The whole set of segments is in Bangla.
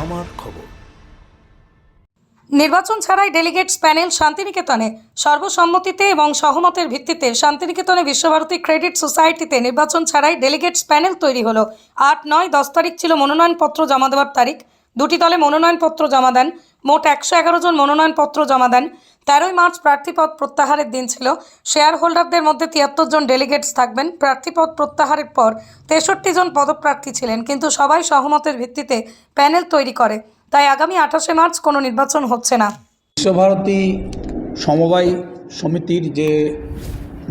আমার খবর। নির্বাচন ছাড়াই ডেলিগেটস প্যানেল শান্তিনিকেতনে সর্বসম্মতিতে এবং সহমতের ভিত্তিতে শান্তিনিকেতনে বিশ্বভারতী ক্রেডিট সোসাইটিতে নির্বাচন ছাড়াই ডেলিগেটস প্যানেল তৈরি হলো। আট নয় দশ তারিখ ছিল মনোনয়নপত্র জমা দেওয়ার তারিখ। দুটি দলে মনোনয়নপত্র জমা দেন মোট একশো এগারো জন মনোনয়নপত্র জমা দেন। তেরোই মার্চ প্রার্থীপদ প্রত্যাহারের দিন ছিল। শেয়ার হোল্ডারদের মধ্যে তিয়াত্তর জন ডেলিগেটস থাকবেন। প্রার্থীপদ প্রত্যাহারের পর তেষট্টি জন পদপ্রার্থী ছিলেন, কিন্তু সবাই সহমতের ভিত্তিতে প্যানেল তৈরি করে। তাই আগামী আঠাশে মার্চ কোনো নির্বাচন হচ্ছে না। বিশ্বভারতী সমবায় সমিতির যে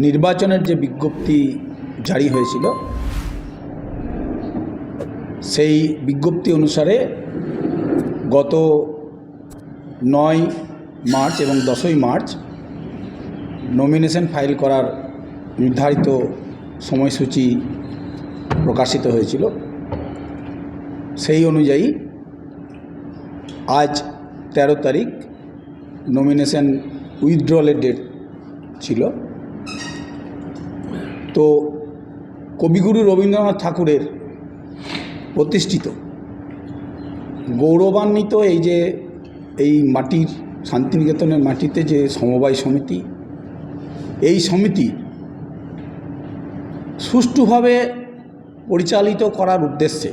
নির্বাচনের যে বিজ্ঞপ্তি জারি হয়েছিল, সেই বিজ্ঞপ্তি অনুসারে গত নয় মার্চ এবং দশই মার্চ নমিনেশন ফাইল করার নির্ধারিত সময়সূচি প্রকাশিত হয়েছিল। সেই অনুযায়ী আজ তেরো তারিখ নমিনেশন উইথড্রলের ডেট ছিল। তো কবিগুরু রবীন্দ্রনাথ ঠাকুরের প্রতিষ্ঠিত গৌরবান্বিত এই যে এই মাটির শান্তিনিকেতনের মাটিতে যে সমবায় সমিতি, এই সমিতি সুষ্ঠুভাবে পরিচালিত করার উদ্দেশ্যে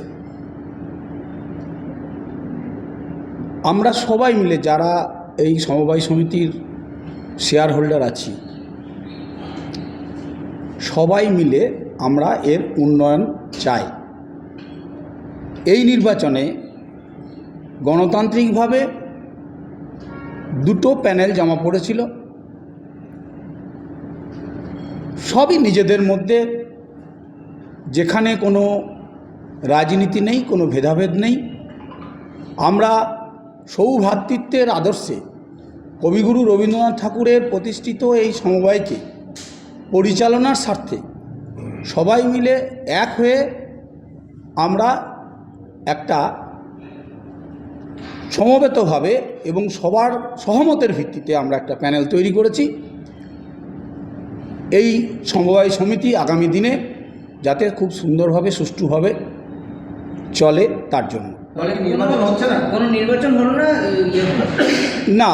আমরা সবাই মিলে যারা এই সমবায় সমিতির শেয়ার হোল্ডার আছি, সবাই মিলে আমরা এর উন্নয়ন চাই। এই নির্বাচনে গণতান্ত্রিকভাবে দুটো প্যানেল জমা পড়েছিল। সবই নিজেদের মধ্যে, যেখানে কোনো রাজনীতি নেই, কোনো ভেদাভেদ নেই। আমরা সৌভ্রাতৃত্বের আদর্শে কবিগুরু রবীন্দ্রনাথ ঠাকুরের প্রতিষ্ঠিত এই সমবায়কে পরিচালনার স্বার্থে সবাই মিলে এক হয়ে আমরা একটা সমবেতভাবে এবং সবার সহমতের ভিত্তিতে আমরা একটা প্যানেল তৈরি করেছি। এই সমবায় সমিতি আগামী দিনে যাতে খুব সুন্দরভাবে সুষ্ঠুভাবে চলে তার জন্য। বলে নির্বাচন হচ্ছে কোনো নির্বাচন হলো না ইয়ে না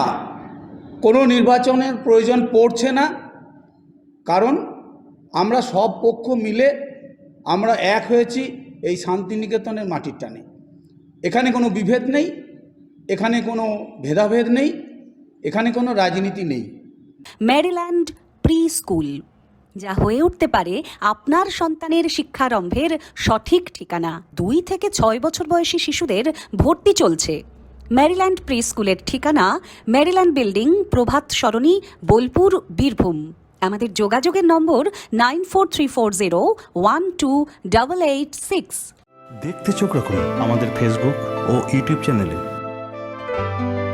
কোনো নির্বাচনের প্রয়োজন পড়ছে না কারণ আমরা সব পক্ষ মিলে আমরা এক হয়েছি এই শান্তিনিকেতনের মাটির টানে। এখানে কোনো বিভেদ নেই। এখানে কোনো ভেদাভেদ নেই এখানে কোনো রাজনীতি নেই। ম্যারিল্যান্ড প্রি স্কুল যা হয়ে উঠতে পারে আপনার সন্তানের শিক্ষারম্ভের সঠিক ঠিকানা। দুই থেকে ছয় বছর বয়সী শিশুদের ভর্তি চলছে। ম্যারিল্যান্ড প্রি স্কুলের ঠিকানা ম্যারিল্যান্ড বিল্ডিং প্রভাত সরণি বোলপুর বীরভূম। আমাদের যোগাযোগের নম্বর nine four three four zero one two double eight six. দেখতে চোখ রাখুন আমাদের ফেসবুক ও ইউটিউব চ্যানেলে। you